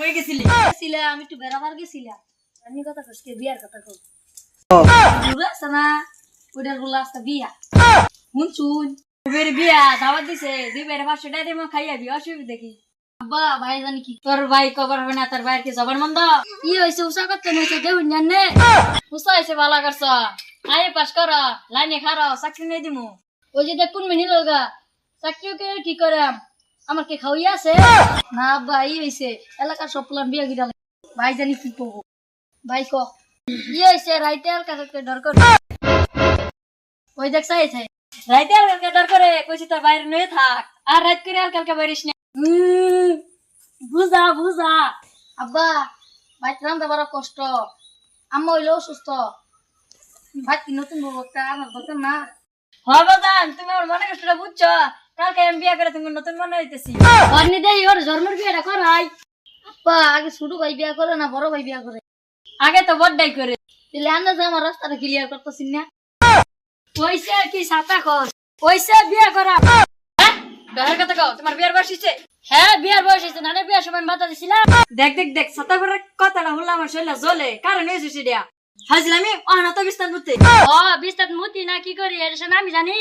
কই গেছিলি। আমি একটু বেড়াবার গেছিলাম। আমি কথা কইছি বিয়ার কথা কই বুড়া ওটার বলা আছে বিয়া। শুন বিয়া, দাওয়াত দিছে খাইয়া বি অসুবিধা কি? আব্বা, ভাই জানি কি, তোর ভাই কবর হবে না, তোর ভাইয়ের কি জবর মন্দ কি হয়েছে উষা করতে জানে ভালো করছ। আয়ে পাস কর, লাইনে খারো, চাকরি নিয়ে দিমু। ওই যে দেখুন মিনি লগা চাকরিও কি করে আমার কে খাওয়াই আছে? না এই হয়েছে এলাকার সব প্লান বিয়া গিরা ভাই জানি কি করব। ভাই, ক? ই হয়েছে রাইতে আর কাছে ডর করে। ওই রাইতে কালকে ডর করে, কইছি তোর বাইরে থাক। আর রাত করে আর কালকে বাইরিস না। বুঝা বুঝা। আব্বা ভাই রান্না বড় কষ্ট। আম্মা হইল ভাই নতুন বউ আমার দরকার না। হবে জান তুমি আমার মনে কষ্টটা বুঝছ? কালকে আমি বিয়া করে তুমি নতুন মনে হইতেছি অন্য দেই ওর জন্মের বিয়েটা করাই আব্বা আগে ছোট ভাই বিয়া করে না বড় ভাই বিয়া করে। আগে তো বড্ডাই করে। তাহলে আন্দাজ আমার রাস্তাটা ক্লিয়ার করতেছি না। ওইসে কি সাতা খোঁজ ওইসে বিয়া করা। হ্যাঁ? কথা কও তোমার বিয়ার বয়স হ্যাঁ বিয়ার বয়স হয়েছে নানে বিয়ার সময় মাথা দিছিলাম। দেখ দেখ দেখ সাতা করে কথাটা বললাম আমার শরীরে জ্বলে। কারণ হয়েছে সেটা। হাজিলামি অনাথ বিস্তার করতে। ও বিস্তার মুতি না কি করি? এর আমি জানি।